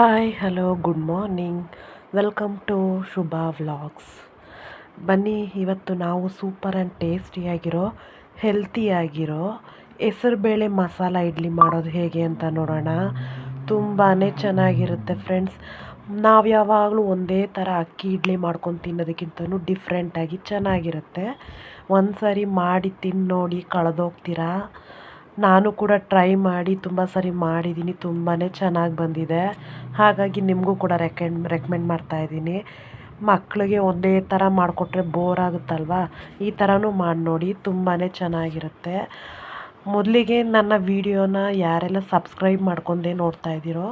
Hi hello good morning welcome to Shubha vlogs ಬನ್ನಿ, ಇವತ್ತು ನಾವು ಸೂಪರ್ ಆ್ಯಂಡ್ ಟೇಸ್ಟಿಯಾಗಿರೋ ಹೆಲ್ತಿಯಾಗಿರೋ ಹೆಸರುಬೇಳೆ ಮಸಾಲ ಇಡ್ಲಿ ಮಾಡೋದು ಹೇಗೆ ಅಂತ ನೋಡೋಣ. ತುಂಬಾ ಚೆನ್ನಾಗಿರುತ್ತೆ ಫ್ರೆಂಡ್ಸ್ ನಾವು ಯಾವಾಗಲೂ ಒಂದೇ ಥರ ಅಕ್ಕಿ ಇಡ್ಲಿ ಮಾಡ್ಕೊಂಡು ತಿನ್ನೋದಕ್ಕಿಂತಲೂ ಡಿಫ್ರೆಂಟಾಗಿ ಚೆನ್ನಾಗಿರುತ್ತೆ. ಒಂದು ಸಾರಿ ಮಾಡಿ ತಿನ್ನೋಡಿ ನೋಡಿ ಕಳೆದೋಗ್ತೀರಾ? ನಾನು ಕೂಡ ಟ್ರೈ ಮಾಡಿ ತುಂಬ ಸರಿ ಮಾಡಿದ್ದೀನಿ ತುಂಬಾ ಚೆನ್ನಾಗಿ ಬಂದಿದೆ. ಹಾಗಾಗಿ ನಿಮಗೂ ಕೂಡ ರೆಕೆಂಡ್ ರೆಕಮೆಂಡ್ ಮಾಡ್ತಾಯಿದ್ದೀನಿ ಮಕ್ಕಳಿಗೆ ಒಂದೇ ಥರ ಮಾಡಿಕೊಟ್ರೆ ಬೋರ್ ಆಗುತ್ತಲ್ವ? ಈ ಥರನೂ ಮಾಡಿ ನೋಡಿ ತುಂಬಾ ಚೆನ್ನಾಗಿರುತ್ತೆ. ಮೊದಲಿಗೆ ನನ್ನ ವೀಡಿಯೋನ ಯಾರೆಲ್ಲ ಸಬ್ಸ್ಕ್ರೈಬ್ ಮಾಡ್ಕೊಂಡೇ ನೋಡ್ತಾ ಇದ್ದೀರೋ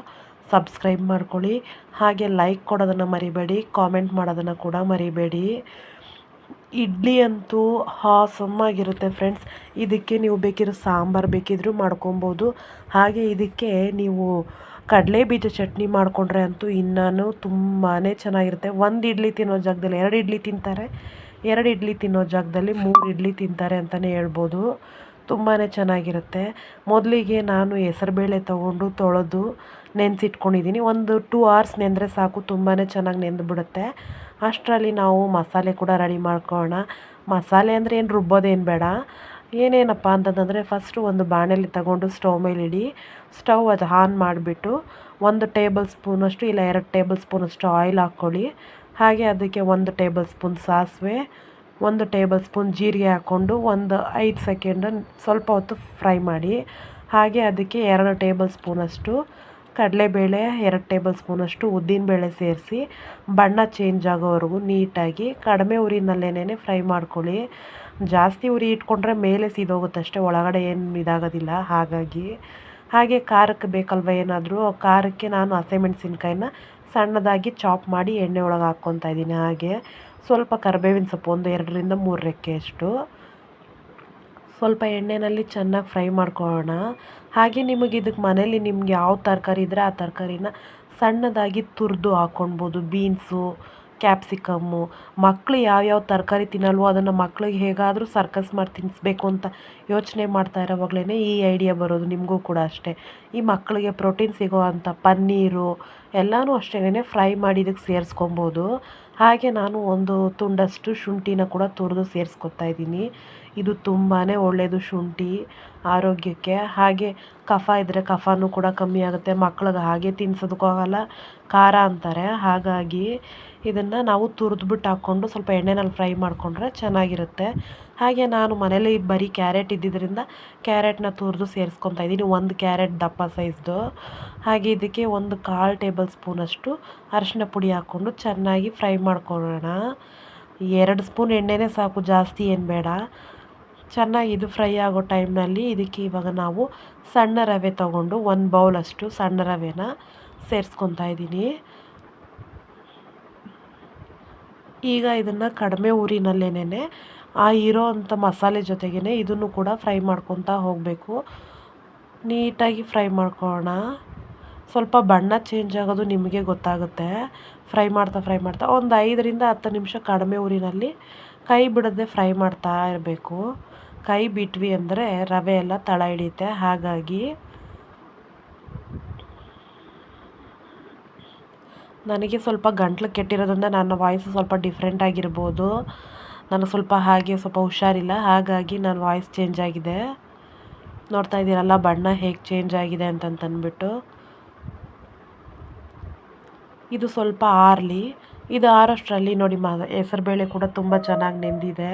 ಸಬ್ಸ್ಕ್ರೈಬ್ ಮಾಡ್ಕೊಳ್ಳಿ. ಹಾಗೆ ಲೈಕ್ ಕೊಡೋದನ್ನು ಮರಿಬೇಡಿ ಕಾಮೆಂಟ್ ಮಾಡೋದನ್ನು ಕೂಡ ಮರಿಬೇಡಿ. ಇಡ್ಲಿ ಅಂತೂ ಹಾಸಮ್ಮಾಗಿರುತ್ತೆ ಫ್ರೆಂಡ್ಸ್ ಇದಕ್ಕೆ ನೀವು ಬೇಕಿರೋ ಸಾಂಬಾರು ಬೇಕಿದ್ದರೂ ಮಾಡ್ಕೊಬೋದು. ಹಾಗೆ ಇದಕ್ಕೆ ನೀವು ಕಡಲೆ ಬೀಜ ಚಟ್ನಿ ಮಾಡಿಕೊಂಡ್ರೆ ಅಂತೂ ಇನ್ನೂ ತುಂಬಾ ಚೆನ್ನಾಗಿರುತ್ತೆ. ಒಂದು ಇಡ್ಲಿ ತಿನ್ನೋ ಜಾಗದಲ್ಲಿ ಎರಡು ಇಡ್ಲಿ ತಿಂತಾರೆ. ಎರಡು ಇಡ್ಲಿ ತಿನ್ನೋ ಜಾಗದಲ್ಲಿ ಮೂರು ಇಡ್ಲಿ ತಿಂತಾರೆ ಅಂತಲೇ ಹೇಳ್ಬೋದು. ತುಂಬಾ ಚೆನ್ನಾಗಿರುತ್ತೆ. ಮೊದಲಿಗೆ ನಾನು ಹೆಸರುಬೇಳೆ ತೊಗೊಂಡು ತೊಳೆದು ನೆನೆಸಿಟ್ಕೊಂಡಿದ್ದೀನಿ. ಒಂದು ಟೂ ಅವರ್ಸ್ ನೆಂದರೆ ಸಾಕು ತುಂಬಾ ಚೆನ್ನಾಗಿ ನೆಂದುಬಿಡುತ್ತೆ. ಅಷ್ಟರಲ್ಲಿ ನಾವು ಮಸಾಲೆ ಕೂಡ ರೆಡಿ ಮಾಡ್ಕೊಳ್ಳೋಣ. ಮಸಾಲೆ ಅಂದರೆ ಏನು ರುಬ್ಬೋದೇನು ಬೇಡ. ಏನೇನಪ್ಪ ಅಂತಂದರೆ ಫಸ್ಟು ಒಂದು ಬಾಣಲಿ ತಗೊಂಡು ಸ್ಟವ್ ಮೇಲೆ ಇಡಿ. ಸ್ಟವ್ ಅದು ಆನ್ ಮಾಡಿಬಿಟ್ಟು ಒಂದು ಟೇಬಲ್ ಸ್ಪೂನಷ್ಟು ಇಲ್ಲ ಎರಡು ಟೇಬಲ್ ಸ್ಪೂನಷ್ಟು ಆಯಿಲ್ ಹಾಕ್ಕೊಳ್ಳಿ. ಹಾಗೆ ಅದಕ್ಕೆ ಒಂದು ಟೇಬಲ್ ಸ್ಪೂನ್ ಸಾಸಿವೆ, ಒಂದು ಟೇಬಲ್ ಸ್ಪೂನ್ ಜೀರಿಗೆ ಹಾಕ್ಕೊಂಡು ಒಂದು ಐದು ಸೆಕೆಂಡ್ ಸ್ವಲ್ಪ ಹೊತ್ತು ಫ್ರೈ ಮಾಡಿ. ಹಾಗೆ ಅದಕ್ಕೆ ಎರಡು ಟೇಬಲ್ ಸ್ಪೂನಷ್ಟು ಕಡಲೆಬೇಳೆ ಎರಡು ಟೇಬಲ್ ಸ್ಪೂನಷ್ಟು ಉದ್ದಿನಬೇಳೆ ಸೇರಿಸಿ ಬಣ್ಣ ಚೇಂಜ್ ಆಗೋವರೆಗೂ ನೀಟಾಗಿ ಕಡಿಮೆ ಉರಿನಲ್ಲೇನೆ ಫ್ರೈ ಮಾಡ್ಕೊಳ್ಳಿ. ಜಾಸ್ತಿ ಉರಿ ಇಟ್ಕೊಂಡ್ರೆ ಮೇಲೆ ಸೀದೋಗುತ್ತೆ ಅಷ್ಟೇ, ಒಳಗಡೆ ಏನು ಇದಾಗೋದಿಲ್ಲ. ಹಾಗಾಗಿ, ಹಾಗೆ ಖಾರಕ್ಕೆ ಬೇಕಲ್ವ ಏನಾದರೂ, ಖಾರಕ್ಕೆ ನಾನು ಹಸಿಮೆಣ್ಸಿನ್ಕಾಯಿನ ಸಣ್ಣದಾಗಿ ಚಾಪ್ ಮಾಡಿ ಎಣ್ಣೆ ಒಳಗೆ ಹಾಕ್ಕೊತಾ ಇದ್ದೀನಿ. ಹಾಗೆ ಸ್ವಲ್ಪ ಕರಿಬೇವಿನ ಸೊಪ್ಪು ಒಂದು ಎರಡರಿಂದ ಮೂರು ರೆಕ್ಕೆಯಷ್ಟು ಸ್ವಲ್ಪ ಎಣ್ಣೆಯಲ್ಲಿ ಚೆನ್ನಾಗಿ ಫ್ರೈ ಮಾಡ್ಕೊಳ್ಳೋಣ. ಹಾಗೆ ನಿಮಗೆ ಇದಕ್ಕೆ ಮನೇಲಿ ನಿಮ್ಗೆ ಯಾವ ತರಕಾರಿ ಇದ್ದರೆ ಆ ತರಕಾರಿನ ಸಣ್ಣದಾಗಿ ತುರಿದು ಹಾಕ್ಕೊಳ್ಬೋದು. Beans, capsicum. ಮಕ್ಕಳು ಯಾವ್ಯಾವ ತರಕಾರಿ ತಿನ್ನಲ್ವೋ ಅದನ್ನು ಮಕ್ಳಿಗೆ ಹೇಗಾದರೂ ಸರ್ಕಸ್ ಮಾಡಿ ತಿನ್ನಿಸ್ಬೇಕು ಅಂತ ಯೋಚನೆ ಮಾಡ್ತಾ ಇರೋವಾಗಲೇ ಈ ಐಡಿಯಾ ಬರೋದು ನಿಮಗೂ ಕೂಡ ಅಷ್ಟೇ. ಈ ಮಕ್ಕಳಿಗೆ ಪ್ರೋಟೀನ್ ಸಿಗೋ ಅಂಥ ಪನ್ನೀರು ಎಲ್ಲನೂ ಅಷ್ಟೇ ಫ್ರೈ ಮಾಡಿ ಇದಕ್ಕೆ ಸೇರಿಸ್ಕೊಬೋದು ಹಾಗೆ ನಾನು ಒಂದು ತುಂಡಷ್ಟು ಶುಂಠಿನ ಕೂಡ ತುರಿದು ಸೇರಿಸ್ಕೊತಾ ಇದ್ದೀನಿ. ಇದು ತುಂಬಾ ಒಳ್ಳೆಯದು ಶುಂಠಿ ಆರೋಗ್ಯಕ್ಕೆ. ಹಾಗೆ ಕಫ ಇದ್ದರೆ ಕಫನೂ ಕೂಡ ಕಮ್ಮಿ ಆಗುತ್ತೆ. ಮಕ್ಳಿಗೆ ಹಾಗೆ ತಿನ್ಸೋದಕ್ಕೂ ಆಗಲ್ಲ, ಖಾರ ಅಂತಾರೆ. ಹಾಗಾಗಿ ಇದನ್ನು ನಾವು ತುರಿದ್ಬಿಟ್ಟು ಹಾಕ್ಕೊಂಡು ಸ್ವಲ್ಪ ಎಣ್ಣೆನಲ್ಲಿ ಫ್ರೈ ಮಾಡಿಕೊಂಡ್ರೆ ಚೆನ್ನಾಗಿರುತ್ತೆ. ಹಾಗೆ ನಾನು ಮನೇಲಿ ಬರೀ ಕ್ಯಾರೆಟ್ ಇದ್ದಿದ್ದರಿಂದ ಕ್ಯಾರೆಟ್ನ ತುರಿದು ಸೇರಿಸ್ಕೊತಾ ಇದ್ದೀನಿ, ಒಂದು ಕ್ಯಾರೆಟ್ ದಪ್ಪ ಸೈಜ್ದು. ಹಾಗೆ ಇದಕ್ಕೆ ಒಂದು ಕಾಲು ಟೇಬಲ್ ಸ್ಪೂನಷ್ಟು ಅರಿಶಿನ ಪುಡಿ ಹಾಕ್ಕೊಂಡು ಚೆನ್ನಾಗಿ ಫ್ರೈ ಮಾಡ್ಕೊಳ್ಳೋಣ. ಎರಡು ಸ್ಪೂನ್ ಎಣ್ಣೆನೇ ಸಾಕು, ಜಾಸ್ತಿ ಏನು ಬೇಡ. ಚೆನ್ನಾಗಿ ಇದು ಫ್ರೈ ಆಗೋ ಟೈಮ್ನಲ್ಲಿ ಇದಕ್ಕೆ ಇವಾಗ ನಾವು ಸಣ್ಣ ರವೆ ತಗೊಂಡು ಒಂದು ಬೌಲಷ್ಟು ಸಣ್ಣ ರವೆನ ಸೇರಿಸ್ಕೊತಾ ಇದ್ದೀನಿ. ಈಗ ಇದನ್ನು ಕಡಿಮೆ ಊರಿನಲ್ಲೇನೆ ಆ ಇರೋ ಅಂಥ ಮಸಾಲೆ ಜೊತೆಗೇ ಇದನ್ನು ಕೂಡ ಫ್ರೈ ಮಾಡ್ಕೊತಾ ಹೋಗಬೇಕು. ನೀಟಾಗಿ ಫ್ರೈ ಮಾಡ್ಕೊಳ್ಳೋಣ ಸ್ವಲ್ಪ ಬಣ್ಣ ಚೇಂಜ್ ಆಗೋದು ನಿಮಗೆ ಗೊತ್ತಾಗುತ್ತೆ. ಫ್ರೈ ಮಾಡ್ತಾ ಫ್ರೈ ಮಾಡ್ತಾ ಒಂದು ಐದರಿಂದ ಹತ್ತು ನಿಮಿಷ ಕಡಿಮೆ ಊರಿನಲ್ಲಿ ಕೈ ಬಿಡದೆ ಫ್ರೈ ಮಾಡ್ತಾ ಇರಬೇಕು. ಕೈ ಬಿಟ್ವಿ ಅಂದರೆ ರವೆ ಎಲ್ಲ ತಳ ಹಿಡಿಯುತ್ತೆ. ಹಾಗಾಗಿ ನನಗೆ ಸ್ವಲ್ಪ ಗಂಟ್ಲು ಕೆಟ್ಟಿರೋದ್ರಿಂದ ನನ್ನ ವಾಯ್ಸ್ ಸ್ವಲ್ಪ ಡಿಫ್ರೆಂಟ್ ಆಗಿರ್ಬೋದು. ನನಗೆ ಸ್ವಲ್ಪ ಹಾಗೆ ಸ್ವಲ್ಪ ಹುಷಾರಿಲ್ಲ. ಹಾಗಾಗಿ ನನ್ನ ವಾಯ್ಸ್ ಚೇಂಜ್ ಆಗಿದೆ. ನೋಡ್ತಾ ಇದ್ದೀರಲ್ಲ, ಬಣ್ಣ ಹೇಗೆ ಚೇಂಜ್ ಆಗಿದೆ ಅಂತಂತಂದ್ಬಿಟ್ಟು ಇದು ಸ್ವಲ್ಪ ಆರಲಿ. ಇದು ಆರೋಷ್ಟರಲ್ಲಿ ನೋಡಿ ಮ ಹೆಸರುಬೇಳೆ ಕೂಡ ತುಂಬ ಚೆನ್ನಾಗಿ ನೆಂದಿದೆ.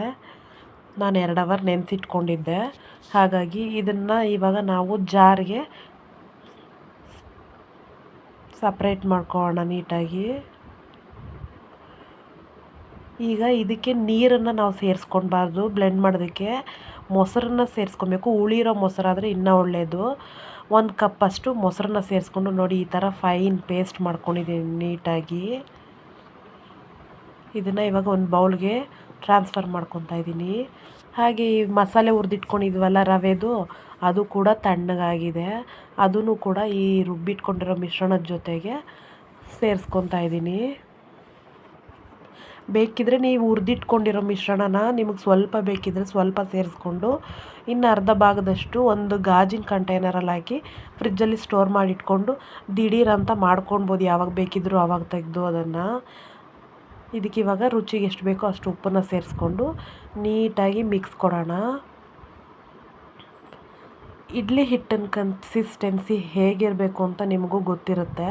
ನಾನು ಎರಡು ಅವರ್ ನೆನೆಸಿಟ್ಕೊಂಡಿದ್ದೆ. ಹಾಗಾಗಿ ಇದನ್ನು ಇವಾಗ ನಾವು ಜಾರಿಗೆ ಸಪ್ರೇಟ್ ಮಾಡ್ಕೊಳ್ಳೋಣ ನೀಟಾಗಿ. ಈಗ ಇದಕ್ಕೆ ನೀರನ್ನು ನಾವು ಸೇರಿಸ್ಕೊಳ್ಬಾರ್ದು ಬ್ಲೆಂಡ್ ಮಾಡೋದಕ್ಕೆ. ಮೊಸರನ್ನ ಸೇರಿಸ್ಕೊಬೇಕು. ಉಳಿರೋ ಮೊಸರಾದರೆ ಇನ್ನೂ ಒಳ್ಳೆಯದು ಒಂದು ಕಪ್ಪಷ್ಟು ಮೊಸರನ್ನ ಸೇರಿಸ್ಕೊಂಡು ನೋಡಿ ಈ ಥರ ಫೈನ್ ಪೇಸ್ಟ್ ಮಾಡ್ಕೊಂಡಿದ್ದೀನಿ ನೀಟಾಗಿ. ಇದನ್ನು ಇವಾಗ ಒಂದು ಬೌಲ್ಗೆ ಟ್ರಾನ್ಸ್ಫರ್ ಮಾಡ್ಕೊತಾ ಇದ್ದೀನಿ ಹಾಗೆ ಈ ಮಸಾಲೆ ಹುರಿದಿಟ್ಕೊಂಡಿದ್ವಲ್ಲ ರವೆದು, ಅದು ಕೂಡ ತಣ್ಣಗಾಗಿದೆ. ಅದೂ ಕೂಡ ಈ ರುಬ್ಬಿಟ್ಕೊಂಡಿರೋ ಮಿಶ್ರಣದ ಜೊತೆಗೆ ಸೇರಿಸ್ಕೊತಾ ಇದ್ದೀನಿ ಬೇಕಿದ್ರೆ ನೀವು ಹುರಿದಿಟ್ಕೊಂಡಿರೋ ಮಿಶ್ರಣನ ನಿಮಗೆ ಸ್ವಲ್ಪ ಬೇಕಿದ್ರೆ ಸ್ವಲ್ಪ ಸೇರಿಸ್ಕೊಂಡು, ಇನ್ನು ಅರ್ಧ ಭಾಗದಷ್ಟು ಒಂದು ಗಾಜಿನ ಕಂಟೈನರಲ್ಲಿ ಹಾಕಿ ಫ್ರಿಜ್ಜಲ್ಲಿ ಸ್ಟೋರ್ ಮಾಡಿಟ್ಕೊಂಡು ಅಂತ ಮಾಡ್ಕೊಳ್ಬೋದು ಯಾವಾಗ ಬೇಕಿದ್ದರೂ ಆವಾಗ ತೆಗೆದು ಅದನ್ನು. ಇದಕ್ಕೆ ಇವಾಗ ರುಚಿಗೆ ಎಷ್ಟು ಬೇಕೋ ಅಷ್ಟು ಉಪ್ಪನ್ನು ಸೇರಿಸ್ಕೊಂಡು ನೀಟಾಗಿ ಮಿಕ್ಸ್ ಕೊಡೋಣ. ಇಡ್ಲಿ ಹಿಟ್ಟಿನ ಕನ್ಸಿಸ್ಟೆನ್ಸಿ ಹೇಗಿರಬೇಕು ಅಂತ ನಿಮಗೂ ಗೊತ್ತಿರುತ್ತೆ.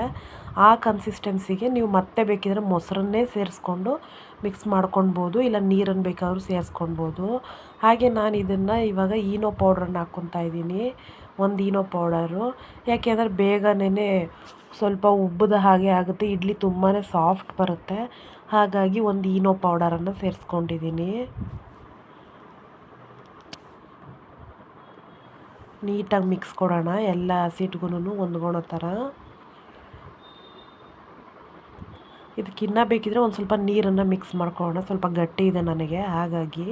ಆ ಕನ್ಸಿಸ್ಟೆನ್ಸಿಗೆ ನೀವು ಮತ್ತೆ ಬೇಕಿದ್ರೆ ಮೊಸರನ್ನೇ ಸೇರಿಸ್ಕೊಂಡು ಮಿಕ್ಸ್ ಮಾಡ್ಕೊಳ್ಬೋದು, ಇಲ್ಲ ನೀರನ್ನು ಬೇಕಾದ್ರೂ ಸೇರಿಸ್ಕೊಳ್ಬೋದು. ಹಾಗೆ ನಾನು ಇದನ್ನು ಇವಾಗ ಈನೋ ಪೌಡ್ರನ್ನ ಹಾಕ್ಕೊತಾ ಇದ್ದೀನಿ, ಒಂದು ಈನೋ ಪೌಡರು ಯಾಕೆಂದರೆ ಬೇಗನೆ ಸ್ವಲ್ಪ ಉಬ್ಬದ ಹಾಗೆ ಆಗುತ್ತೆ, ಇಡ್ಲಿ ತುಂಬಾ ಸಾಫ್ಟ್ ಬರುತ್ತೆ. ಹಾಗಾಗಿ ಒಂದು ಈನೋ ಪೌಡರನ್ನು ಸೇರಿಸ್ಕೊಂಡಿದ್ದೀನಿ. ನೀಟಾಗಿ ಮಿಕ್ಸ್ ಕೊಡೋಣ, ಎಲ್ಲ ಹಸಿಟ್ಗೂ ಹೊಂದ್ಕೊಳೋ ಥರ. ಇದಕ್ಕಿನ್ನ ಬೇಕಿದ್ರೆ ಒಂದು ಸ್ವಲ್ಪ ನೀರನ್ನು ಮಿಕ್ಸ್ ಮಾಡ್ಕೊಳ್ಳೋಣ, ಸ್ವಲ್ಪ ಗಟ್ಟಿ ಇದೆ ನನಗೆ, ಹಾಗಾಗಿ.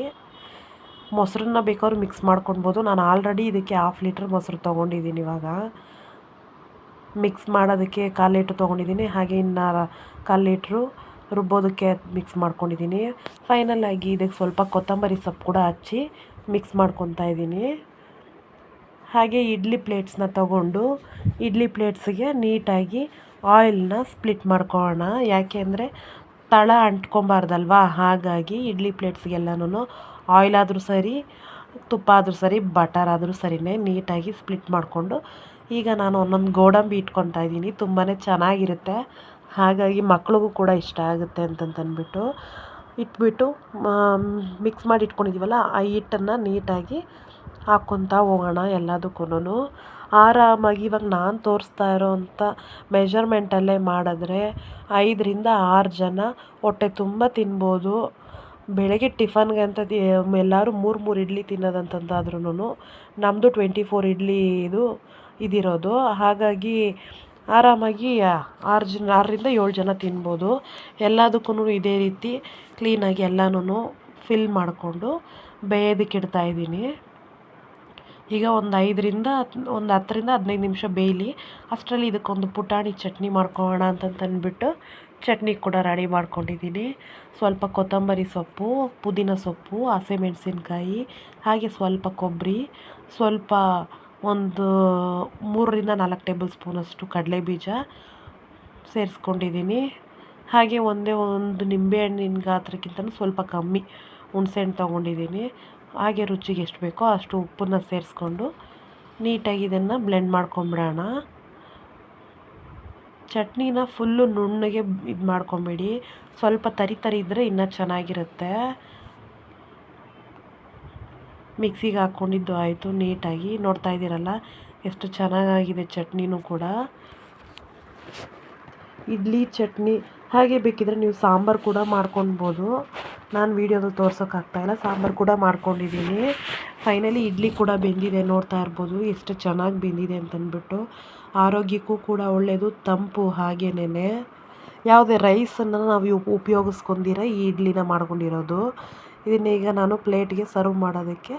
ಮೊಸರನ್ನ ಬೇಕಾದ್ರೂ ಮಿಕ್ಸ್ ಮಾಡ್ಕೊಳ್ಬೋದು. ನಾನು ಆಲ್ರೆಡಿ ಇದಕ್ಕೆ ಹಾಫ್ ಲೀಟ್ರ್ ಮೊಸರು ತೊಗೊಂಡಿದ್ದೀನಿ ಇವಾಗ. ಮಿಕ್ಸ್ ಮಾಡೋದಕ್ಕೆ ಕಾಲು ಲೀಟ್ರ್ ತೊಗೊಂಡಿದ್ದೀನಿ, ಹಾಗೆ ಇನ್ನು ಕಾಲು ಲೀಟ್ರು ರುಬ್ಬೋದಕ್ಕೆ ಮಿಕ್ಸ್ ಮಾಡ್ಕೊಂಡಿದ್ದೀನಿ. ಫೈನಲ್ ಆಗಿ ಇದಕ್ಕೆ ಸ್ವಲ್ಪ ಕೊತ್ತಂಬರಿ ಸೊಪ್ಪು ಕೂಡ ಹಚ್ಚಿ ಮಿಕ್ಸ್ ಮಾಡ್ಕೊತಾ ಇದ್ದೀನಿ. ಹಾಗೆ ಇಡ್ಲಿ ಪ್ಲೇಟ್ಸ್ನ ತಗೊಂಡು ಇಡ್ಲಿ ಪ್ಲೇಟ್ಸಿಗೆ ನೀಟಾಗಿ ಆಯಿಲ್ನ ಸ್ಪ್ಲಿಟ್ ಮಾಡ್ಕೊಳ್ಳೋಣ. ಯಾಕೆ ಅಂದರೆ ತಳ ಅಂಟ್ಕೊಬಾರ್ದಲ್ವಾ? ಹಾಗಾಗಿ ಇಡ್ಲಿ ಪ್ಲೇಟ್ಸ್ಗೆಲ್ಲನೂ ಆಯಿಲ್ ಆದರೂ ಸರಿ, ತುಪ್ಪ ಆದರೂ ಸರಿ ಬಟರ್ ಆದರೂ ಸರಿನೇ ನೀಟಾಗಿ ಸ್ಪ್ಲಿಟ್ ಮಾಡಿಕೊಂಡು ಈಗ ನಾನು ಒಂದೊಂದು ಗೋಡಂಬಿ ಇಟ್ಕೊತಾ ಇದ್ದೀನಿ. ತುಂಬಾ ಚೆನ್ನಾಗಿರುತ್ತೆ. ಹಾಗಾಗಿ ಮಕ್ಳಿಗೂ ಕೂಡ ಇಷ್ಟ ಆಗುತ್ತೆ ಅಂತಂತಂದ್ಬಿಟ್ಟು ಇಟ್ಬಿಟ್ಟು ಮಿಕ್ಸ್ ಮಾಡಿ ಇಟ್ಕೊಂಡಿದ್ದೀವಲ್ಲ ಆ ಹಿಟ್ಟನ್ನು ನೀಟಾಗಿ ಹಾಕ್ಕೊತಾ ಹೋಗೋಣ ಎಲ್ಲದಕ್ಕೂ ಆರಾಮಾಗಿ ಇವಾಗ ನಾನು ತೋರಿಸ್ತಾ ಇರೋವಂಥ ಮೆಜರ್ಮೆಂಟಲ್ಲೇ ಮಾಡಿದ್ರೆ ಐದರಿಂದ ಆರು ಜನ ಹೊಟ್ಟೆ ತುಂಬ ತಿನ್ಬೋದು. ಬೆಳಗ್ಗೆ ಟಿಫನ್ಗೆ ಅಂತ ಎಲ್ಲರೂ ಮೂರು ಮೂರು ಇಡ್ಲಿ ತಿನ್ನೋದಂತಂದಾದ್ರೂ ನಮ್ಮದು ಟ್ವೆಂಟಿ ಫೋರ್ ಇಡ್ಲಿ ಇದು, ಇದಿರೋದು. ಹಾಗಾಗಿ ಆರಾಮಾಗಿ ಆರು ಜನ, ಆರರಿಂದ ಏಳು ಜನ ತಿನ್ಬೋದು. ಎಲ್ಲದಕ್ಕೂ ಇದೇ ರೀತಿ ಕ್ಲೀನಾಗಿ ಎಲ್ಲನೂ ಫಿಲ್ ಮಾಡಿಕೊಂಡು ಬೇಯೋದಕ್ಕೆ ಇಡ್ತಾಯಿದ್ದೀನಿ ಈಗ ಒಂದು ಐದರಿಂದ, ಒಂದು ಹತ್ತರಿಂದ ಹದಿನೈದು ನಿಮಿಷ ಬೇಯಲಿ. ಅಷ್ಟರಲ್ಲಿ ಇದಕ್ಕೊಂದು ಪುಟಾಣಿ ಚಟ್ನಿ ಮಾಡ್ಕೊಳ್ಳೋಣ ಅಂತಂತಂದ್ಬಿಟ್ಟು ಚಟ್ನಿ ಕೂಡ ರೆಡಿ ಮಾಡ್ಕೊಂಡಿದ್ದೀನಿ. ಸ್ವಲ್ಪ ಕೊತ್ತಂಬರಿ ಸೊಪ್ಪು, ಪುದೀನ ಸೊಪ್ಪು ಹಸಿಮೆಣಸಿನ್ಕಾಯಿ ಹಾಗೆ ಸ್ವಲ್ಪ ಕೊಬ್ಬರಿ, ಸ್ವಲ್ಪ ಒಂದು ಮೂರರಿಂದ ನಾಲ್ಕು ಟೇಬಲ್ ಸ್ಪೂನಷ್ಟು ಕಡಲೆ ಬೀಜ ಸೇರಿಸ್ಕೊಂಡಿದ್ದೀನಿ. ಹಾಗೆ ಒಂದೇ ಒಂದು ನಿಂಬೆಹಣ್ಣಿನ ಗಾತ್ರಕ್ಕಿಂತಲೂ ಸ್ವಲ್ಪ ಕಮ್ಮಿ ಹುಣ್ಸೆಹಣ್ಣು ತೊಗೊಂಡಿದ್ದೀನಿ. ಹಾಗೆ ರುಚಿಗೆ ಎಷ್ಟು ಬೇಕೋ ಅಷ್ಟು ಉಪ್ಪನ್ನು ಸೇರಿಸ್ಕೊಂಡು ನೀಟಾಗಿ ಇದನ್ನು ಬ್ಲೆಂಡ್ ಮಾಡ್ಕೊಂಬಿಡೋಣ. ಚಟ್ನಿನ ಫುಲ್ಲು ನುಣ್ಣಗೆ ಇದು ಮಾಡ್ಕೊಬೇಡಿ. ಸ್ವಲ್ಪ ತರಿ ತರಿ ಇದ್ದರೆ ಇನ್ನೂ ಚೆನ್ನಾಗಿರುತ್ತೆ. ಮಿಕ್ಸಿಗೆ ಹಾಕ್ಕೊಂಡಿದ್ದು ಆಯಿತು, ನೀಟಾಗಿ. ನೋಡ್ತಾ ಇದ್ದೀರಲ್ಲ, ಎಷ್ಟು ಚೆನ್ನಾಗಾಗಿದೆ ಚಟ್ನಿನೂ ಕೂಡ. ಇಡ್ಲಿ, ಚಟ್ನಿ, ಹಾಗೆ ಬೇಕಿದ್ರೆ ನೀವು ಸಾಂಬಾರು ಕೂಡ ಮಾಡ್ಕೊಳ್ಬೋದು ನಾನು ವೀಡಿಯೋದಲ್ಲಿ ತೋರ್ಸೋಕ್ಕಾಗ್ತಾಯಿಲ್ಲ ಸಾಂಬಾರು ಕೂಡ ಮಾಡ್ಕೊಂಡಿದ್ದೀನಿ. ಫೈನಲಿ ಇಡ್ಲಿ ಕೂಡ ಬೆಂದಿದೆ ನೋಡ್ತಾ ಇರ್ಬೋದು, ಎಷ್ಟು ಚೆನ್ನಾಗಿ ಬೆಂದಿದೆ ಅಂತಂದ್ಬಿಟ್ಟು. ಆರೋಗ್ಯಕ್ಕೂ ಕೂಡ ಒಳ್ಳೆಯದು ತಂಪು ಹಾಗೇನೆ ಯಾವುದೇ ರೈಸನ್ನು ನಾವು ಉಪಯೋಗಿಸ್ಕೊಂಡಿರ ಈ ಇಡ್ಲಿನ ಮಾಡ್ಕೊಂಡಿರೋದು. ಇದನ್ನೀಗ ನಾನು ಪ್ಲೇಟ್ಗೆ ಸರ್ವ್ ಮಾಡೋದಕ್ಕೆ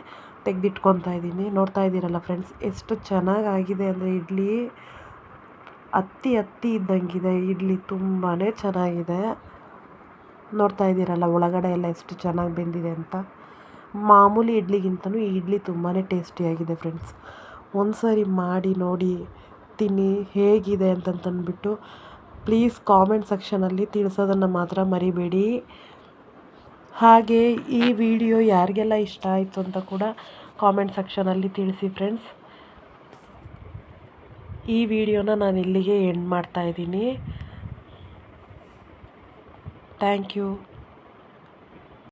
ತೆಗೆದಿಟ್ಕೊತಾ ಇದ್ದೀನಿ. ನೋಡ್ತಾ ಇದ್ದೀರಲ್ಲ ಫ್ರೆಂಡ್ಸ್ ಎಷ್ಟು ಚೆನ್ನಾಗಾಗಿದೆ ಅಂದರೆ ಇಡ್ಲಿ ಅತ್ತಿ ಅತ್ತಿ ಇದ್ದಂಗಿದೆ. ಇಡ್ಲಿ ತುಂಬಾ ಚೆನ್ನಾಗಿದೆ. ನೋಡ್ತಾ ಇದ್ದೀರಲ್ಲ ಒಳಗಡೆ ಎಲ್ಲ ಎಷ್ಟು ಚೆನ್ನಾಗಿ ಬೆಂದಿದೆ ಅಂತ. ಮಾಮೂಲಿ ಇಡ್ಲಿಗಿಂತಲೂ ಈ ಇಡ್ಲಿ ತುಂಬಾ ಟೇಸ್ಟಿಯಾಗಿದೆ ಫ್ರೆಂಡ್ಸ್ ಒಂದು ಸಾರಿ ಮಾಡಿ ನೋಡಿ, ತಿನ್ನಿ, ಹೇಗಿದೆ ಅಂತಂತಂದ್ಬಿಟ್ಟು ಪ್ಲೀಸ್ ಕಾಮೆಂಟ್ ಸೆಕ್ಷನಲ್ಲಿ ತಿಳಿಸೋದನ್ನು ಮಾತ್ರ ಮರಿಬೇಡಿ. ಹಾಗೆ ಈ ವಿಡಿಯೋ ಯಾರಿಗೆಲ್ಲ ಇಷ್ಟ ಆಯಿತು ಅಂತ ಕೂಡ ಕಾಮೆಂಟ್ ಸೆಕ್ಷನಲ್ಲಿ ತಿಳಿಸಿ ಫ್ರೆಂಡ್ಸ್ ಈ ವಿಡಿಯೋನ ನಾನು ಇಲ್ಲಿಗೆ ಎಂಡ್ ಮಾಡ್ತಾಯಿದ್ದೀನಿ ಥ್ಯಾಂಕ್ ಯು